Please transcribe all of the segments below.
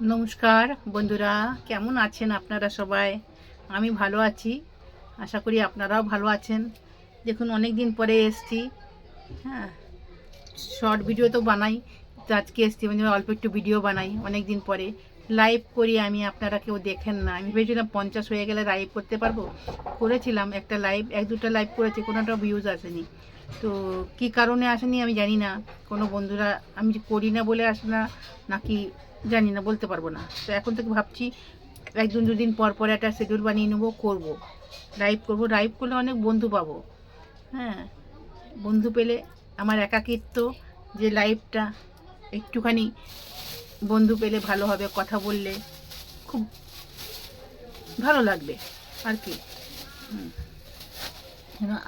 নমস্কার, বন্ধুরা, কেমন আছেন আপনারা সবাই? আমি ভালো আছি, আশা করি আপনারাও ভালো আছেন। দেখুন অনেক দিন পরে এসছি হ্যাঁ। শর্ট ভিডিও তো বানাই আজকে এসছি মানে অল্প একটু ভিডিও বানাই অনেক দিন পরে। লাইভ করি আমি আপনারা কেউ দেখেন না। আমি ভেবেছিলাম পঞ্চাশ হয়ে গেলে লাইভ করতে পারব। করেছিলাম একটা লাইভ এক দুটা লাইভ করেছি কোনোটা ভিউজ আসেনি। তো কি কারণে আসেনি আমি জানি না। কোনো বন্ধুরা, আমি করি না বলে আসে না, নাকি জানি না, বলতে পারব না। তো এখন থেকে ভাবছি, একদিন দুদিন পর পর একটা শিডিউল বানিয়ে নেব, করব। লাইভ করব। লাইভ করলে অনেক বন্ধু পাবো। হ্যাঁ বন্ধু পেলে আমার একাকিত্ব যে লাইভটা একটুখানি বন্ধু পেলে ভালো হবে, কথা বললে খুব ভালো লাগবে। আর কি।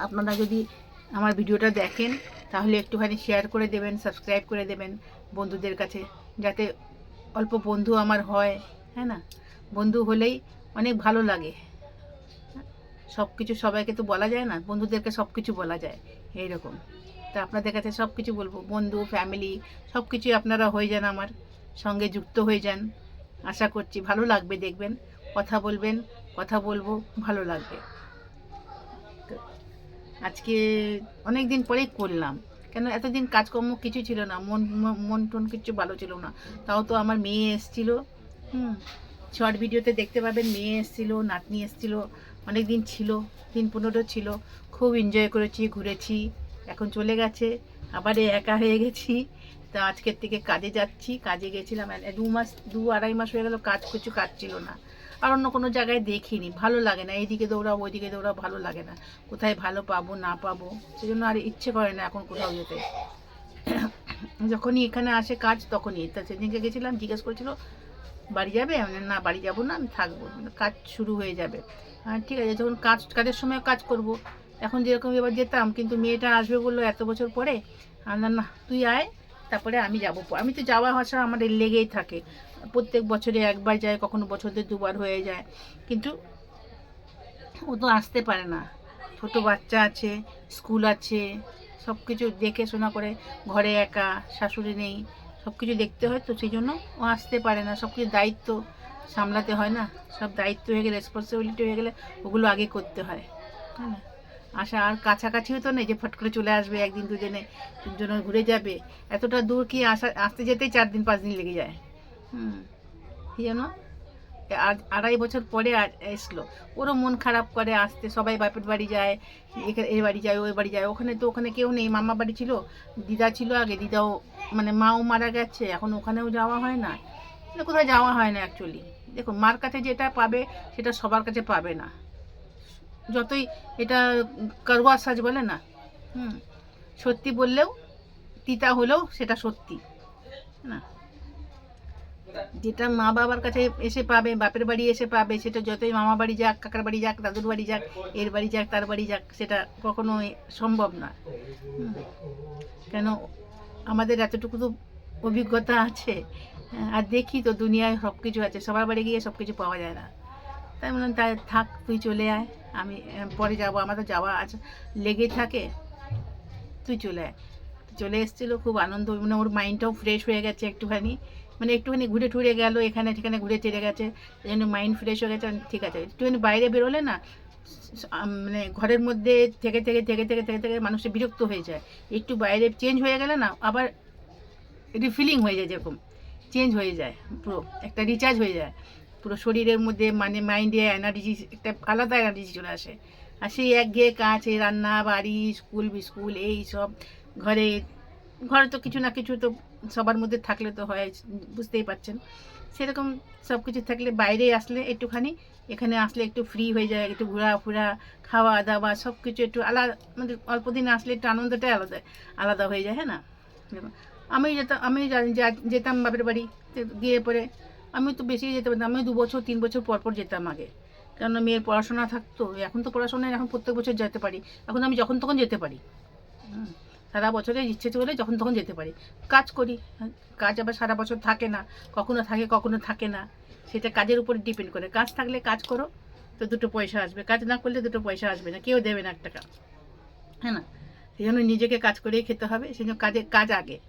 আপনারা যদি আমার ভিডিওটা দেখেন, তাহলে একটুখানি শেয়ার করে দেবেন সাবস্ক্রাইব করে দেবেন বন্ধুদের কাছে, যাতে অল্প বন্ধু আমার হয় হ্যাঁ না? বন্ধু হলেই অনেক ভালো লাগে। সব কিছু সবাইকে তো বলা যায় না, বন্ধুদেরকে সব কিছু বলা যায়, এইরকম। তা আপনাদের কাছে সব কিছু বলব, বন্ধু ফ্যামিলি সব কিছুই আপনারা হয়ে যান আমার, সঙ্গে যুক্ত হয়ে যান। আশা করছি ভালো লাগবে দেখবেন, কথা বলবেন, কথা বলব, ভালো লাগবে। আজকে অনেক দিন পরেই করলাম। কেন এতদিন কাজকর্ম কিছু ছিল না, মন মন টন কিছু ভালো ছিল না। তাও তো আমার মেয়ে এসছিল, হুম। শর্ট ভিডিওতে দেখতে পাবেন, মেয়ে এসছিল, নাতনি এসছিল, অনেক দিন ছিল, দিন পনেরো ছিল। খুব এনজয় করেছি, ঘুরেছি, এখন চলে গেছে, আবার একা হয়ে গেছি। তা আজকের থেকে কাজে যাচ্ছি, কাজে গেছিলাম দু মাস, দু আড়াই মাস হয়ে গেল, কাজ কিছু কাজ ছিল না। আর অন্য কোনো জায়গায় দেখিনি ভালো লাগে না। এইদিকে দৌড়াবো ওইদিকে দৌড়াবো ভালো লাগে না। কোথায় ভালো পাবো না পাবো সেজন্য আর ইচ্ছে করে না এখন কোথাও যেতে। যখনই এখানে আসে কাজ তখনই। তা সেদিনকে গেছিলাম জিজ্ঞেস করছিল বাড়ি যাবে? না বাড়ি যাব না আমি থাকব। কাজ শুরু হয়ে যাবে। হ্যাঁ ঠিক আছে যখন কাজ কাজের সময় কাজ করব এখন যেরকম এবার যেতাম কিন্তু মেয়েটা আসবে বলল এত বছর পরে। বললাম, না তুই আয় তারপরে আমি যাব। আমি তো যাওয়া আসা আমার লেগেই থাকে। প্রত্যেক বছরে একবার যায়, কখনো বছরে দুবার হয়ে যায়। কিন্তু ও তো আসতে পারে না। ছোট বাচ্চা আছে, স্কুল আছে সব কিছু দেখে শোনা করে, ঘরে একা, শাশুড়ি নেই সব কিছু দেখতে হয়, তো সেই জন্য ও আসতে পারে না। সব কিছু দায়িত্ব সামলাতে হয় না। সব দায়িত্ব হয়ে গেলে রেসপন্সিবিলিটি হয়ে গেলে ওগুলো আগে করতে হয়। হ্যাঁ না? আসা আর কাছাকাছিও তো নেই যে ফট করে চলে আসবে একদিন দুদিনে দুজনে ঘুরে যাবে। এতটা দূর কি আসা, আসতে যেতেই চার দিন, পাঁচ দিন লেগে যায়। জন্য আর আড়াই বছর পরে আর এসলো। ওরও মন খারাপ করে আসতে, সবাই বাপের বাড়ি যায় এই বাড়ি যায় ওই বাড়ি যায়। ওখানে তো ওখানে কেউ নেই মামা বাড়ি ছিল, দিদা ছিল আগে, দিদাও মানে মাও মারা গেছে, এখন ওখানেও যাওয়া হয় না। মানে কোথাও যাওয়া হয় না অ্যাকচুয়ালি দেখুন, মার কাছে যেটা পাবে, সেটা সবার কাছে পাবে না। যতই এটা করওয়া সাজ বলে না, হুম। সত্যি বললেও, তিতা হলেও সেটা সত্যি, না? যেটা মা বাবার কাছে এসে পাবে বাপের বাড়ি এসে পাবে সেটা যতই মামা বাড়ি যাক কাকার বাড়ি যাক দাদুর বাড়ি যাক এর বাড়ি যাক তার বাড়ি যাক সেটা কখনো সম্ভব না কেন আমাদের এতটুকু তো অভিজ্ঞতা আছে। হ্যাঁ, আর দেখি তো দুনিয়ায় সব কিছু আছে সবার বাড়ি গিয়ে সব কিছু পাওয়া যায় না। তাই বললাম তাই থাক তুই চলে আয় আমি পরে যাব আমার তো যাওয়া আছে। লেগে থাকে তুই চলে আয়। চলে এসেছিল খুব আনন্দ মানে ওর মাইন্ডটাও ফ্রেশ হয়ে গেছে একটুখানি। মানে একটুখানি ঘুরে ঠুরে গেল, এখানে সেখানে ঘুরে চলে গেছে এই জন্য মাইন্ড ফ্রেশ হয়ে গেছে ঠিক আছে। একটুখানি বাইরে বেরোলে না মানে ঘরের মধ্যে থেকে থেকে থেকে থেকে থেকে থেকে মানুষের বিরক্ত হয়ে যায়। একটু বাইরে চেঞ্জ হয়ে গেলে না, আবার রিফিলিং হয়ে যায় যেরকম। চেঞ্জ হয়ে যায়, পুরো একটা রিচার্জ হয়ে যায়। পুরো শরীরের মধ্যে মানে মাইন্ডে এনার্জি একটা আলাদা এনার্জি চলে আসে। আর সেই একঘেয়ে কাজ রান্না, বাড়ি স্কুল বিস্কুল, এই সব, ঘরে ঘরে তো কিছু না কিছু তো সবার মধ্যে থাকলে তো হয়, বুঝতেই পারছেন। সেরকম সব কিছু থাকলে বাইরে আসলে একটুখানি, এখানে আসলে একটু ফ্রি হয়ে যায়, একটু ঘোরাফেরা খাওয়া দাওয়া সব কিছু একটু আলাদা মানে অল্প দিন আসলে একটু আনন্দটাই আলাদা আলাদা হয়ে যায় হ্যাঁ না? আমি যেতাম আমি যেতাম বাপের বাড়ি গিয়ে পরে আমি তো বেশি যেতে পারতাম আমি দু বছর তিন বছর পর পর যেতাম আগে। কেননা মেয়ের পড়াশোনা থাকতো, এখন তো পড়াশোনায় এখন প্রত্যেক বছর যেতে পারি, এখন আমি যখন তখন যেতে পারি। সারা বছরে ইচ্ছে চলে যখন তখন যেতে পারি। কাজ করি হ্যাঁ, কাজ আবার সারা বছর থাকে না কখনো থাকে কখনো থাকে না। সেটা কাজের উপর ডিপেন্ড করে। কাজ থাকলে কাজ করো তো দুটো পয়সা আসবে। কাজ না করলে দুটো পয়সা আসবে না। কেউ দেবে না এক টাকা। হ্যাঁ না? সেই জন্য নিজেকে কাজ করেই খেতে হবে। সেই জন্য কাজে কাজ আগে।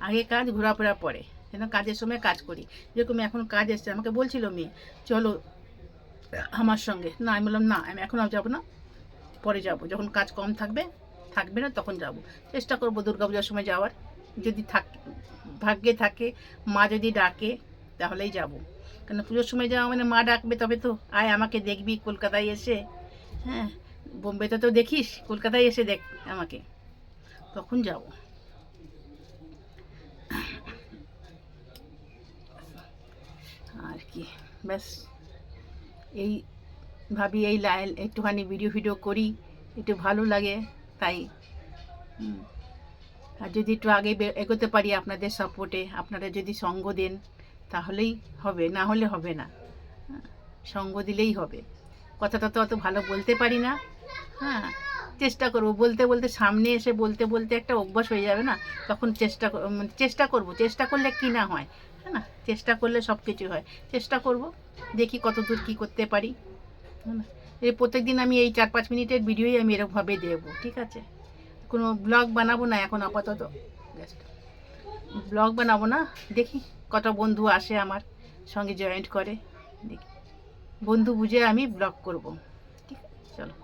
আগে কাজ ঘোরাফেরা পরে। যেন কাজের সময় কাজ করি। যেরকম এখন কাজ এসছে আমাকে বলছিল মেয়ে চলো আমার সঙ্গে। না আমি বললাম না আমি এখন আর যাব না। পরে যাব। যখন কাজ কম থাকবে থাকবে না, তখন যাব। চেষ্টা করব দুর্গাপূজার সময় যাওয়ার। যদি থাক, ভাগ্যে থাকে, মা যদি ডাকে, তাহলেই যাব। কেন পুজোর সময় যাওয়া মানে মা ডাকবে তবে তো। আয়, আমাকে দেখবি, কলকাতায় এসে। হ্যাঁ বোম্বেতে তো দেখিস, কলকাতায় এসে দেখ আমাকে। তখন যাব। আর কি, ব্যাস। এই ভাবি, এই লাইন একটুখানি ভিডিও ভিডিও করি, একটু ভালো লাগে। তাই। আর যদি একটু আগে এগোতে পারি আপনাদের সাপোর্টে আপনারা যদি সঙ্গ দেন তাহলেই হবে না হলে হবে না। হ্যাঁ, সঙ্গ দিলেই হবে। কথাটা তো অত ভালো বলতে পারি না। হ্যাঁ চেষ্টা করব। বলতে বলতে সামনে এসে বলতে বলতে একটা অভ্যাস হয়ে যাবে না? তখন চেষ্টা মানে চেষ্টা করব। চেষ্টা করলে কি না হয়? হ্যাঁ না চেষ্টা করলে সব কিছু হয়। চেষ্টা করব দেখি কত দূর কী করতে পারি। হ্যাঁ না। এই প্রত্যেক দিন আমি এই চার পাঁচ মিনিটের ভিডিওই আমি এরকমভাবে দেবো, ঠিক আছে? কোনো ব্লগ বানাবো না এখন আপাতত। ব্লগ বানাবো না, দেখি কত বন্ধু আসে আমার সঙ্গে জয়েন্ট করে, দেখি। বন্ধু বুঝে আমি ব্লগ করব, ঠিক চলো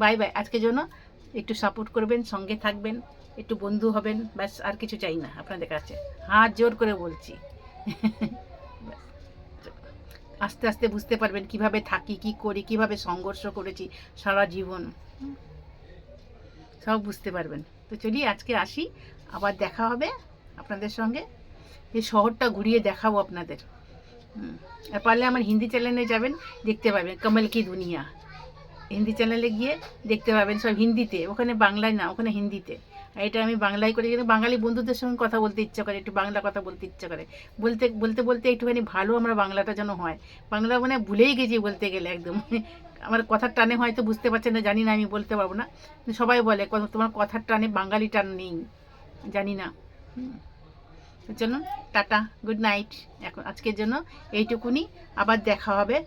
বাই বাই আজকের জন্য একটু সাপোর্ট করবেন, সঙ্গে থাকবেন, একটু বন্ধু হবেন, ব্যাস, আর কিছু চাই না আপনাদের কাছে। হাত জোর করে বলছি। আস্তে আস্তে বুঝতে পারবেন কীভাবে থাকি, কি করি, কীভাবে সংঘর্ষ করেছি সারা জীবন। সব বুঝতে পারবেন। তো চলি, আজকে আসি। আবার দেখা হবে আপনাদের সঙ্গে। এই শহরটা ঘুরিয়ে দেখাবো আপনাদের। আর পারলে আমার হিন্দি চ্যানেলে যাবেন, দেখতে পাবেন। কমল কি দুনিয়া। হিন্দি চ্যানেলে গিয়ে দেখতে পাবেন। সব হিন্দিতে, ওখানে বাংলায় না, ওখানে হিন্দিতে। এটা আমি বাংলায় করি, কিন্তু বাঙালি বন্ধুদের সঙ্গে কথা বলতে ইচ্ছা করে, একটু বাংলা কথা বলতে ইচ্ছা করে। বলতে বলতে বলতে একটুখানি ভালো আমরা বাংলাটা যেন হয়। বাংলা মানে ভুলেই গেছি বলতে গেলে একদম। আমার কথার টানে হয়তো বুঝতে পারছেন না, জানি না, আমি বলতে পারব না। সবাই বলে তোমার কথার টানে বাঙালি টান নেই। জানি না। চলুন টাটা, গুড নাইট। এখন, আজকের জন্য এইটুকুনি। আবার দেখা হবে